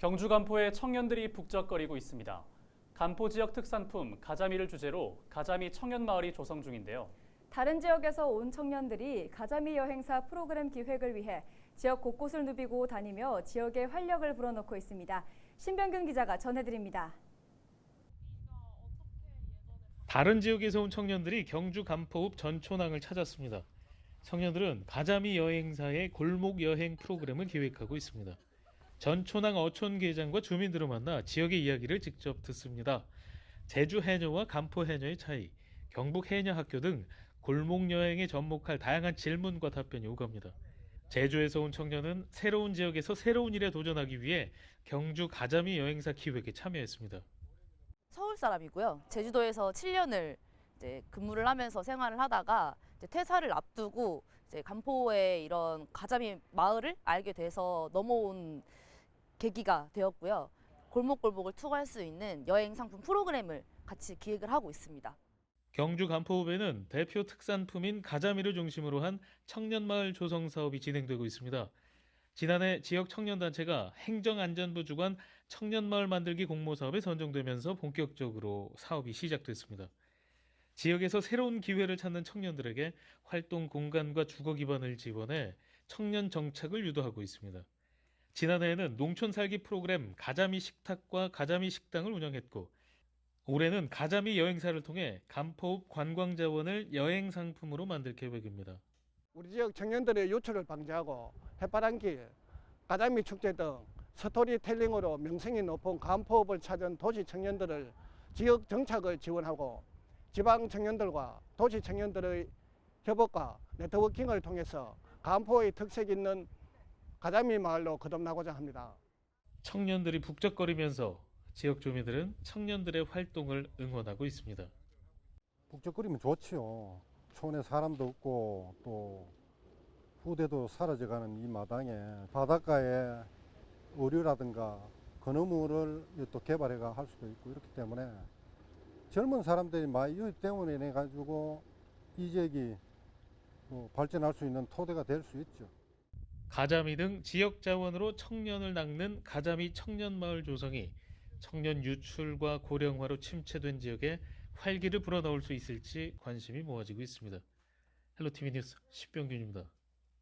경주 간포에 청년들이 북적거리고 있습니다. 간포 지역 특산품 가자미를 주제로 가자미 청년 마을이 조성 중인데요. 다른 지역에서 온 청년들이 가자미 여행사 프로그램 기획을 위해 지역 곳곳을 누비고 다니며 지역의 활력을 불어넣고 있습니다. 신병균 기자가 전해드립니다. 다른 지역에서 온 청년들이 경주 간포읍 전촌항을 찾았습니다. 청년들은 가자미 여행사의 골목 여행 프로그램을 기획하고 있습니다. 전촌항 어촌계장과 주민들을 만나 지역의 이야기를 직접 듣습니다. 제주 해녀와 간포 해녀의 차이, 경북 해녀 학교 등 골목 여행에 접목할 다양한 질문과 답변이 오갑니다. 제주에서 온 청년은 새로운 지역에서 새로운 일에 도전하기 위해 경주 가자미 여행사 기획에 참여했습니다. 서울 사람이고요. 제주도에서 7년을 이제 근무를 하면서 생활을 하다가 이제 퇴사를 앞두고 이제 간포의 이런 가자미 마을을 알게 돼서 넘어온 계기가 되었고요. 골목골목을 투어할 수 있는 여행 상품 프로그램을 같이 기획을 하고 있습니다. 경주 간포읍에는 대표 특산품인 가자미를 중심으로 한 청년마을 조성 사업이 진행되고 있습니다. 지난해 지역 청년단체가 행정안전부 주관 청년마을 만들기 공모 사업에 선정되면서 본격적으로 사업이 시작됐습니다. 지역에서 새로운 기회를 찾는 청년들에게 활동 공간과 주거 기반을 지원해 청년 정착을 유도하고 있습니다. 지난해에는 농촌 살기 프로그램 가자미 식탁과 가자미 식당을 운영했고 올해는 가자미 여행사를 통해 간포읍 관광 자원을 여행 상품으로 만들 계획입니다. 우리 지역 청년들의 유출을 방지하고 해바람길, 가자미 축제 등 스토리텔링으로 명성이 높은 간포읍을 찾은 도시 청년들을 지역 정착을 지원하고 지방 청년들과 도시 청년들의 협업과 네트워킹을 통해서 간포의 특색 있는 가자미 마을로 거듭나고자 합니다. 청년들이 북적거리면서 지역 주민들은 청년들의 활동을 응원하고 있습니다. 북적거리면 좋지요. 촌에 사람도 없고 또 후대도 사라져가는 이 마당에 바닷가에 의류라든가 건어물을 또 개발해가 할 수도 있고 이렇기 때문에 젊은 사람들이 많이 이 때문에 내 가지고 이 지역이 뭐 발전할 수 있는 토대가 될 수 있죠. 가자미 등 지역 자원으로 청년을 낚는 가자미 청년마을 조성이 청년 유출과 고령화로 침체된 지역에 활기를 불어넣을 수 있을지 관심이 모아지고 있습니다. 헬로티비 뉴스 십병균입니다.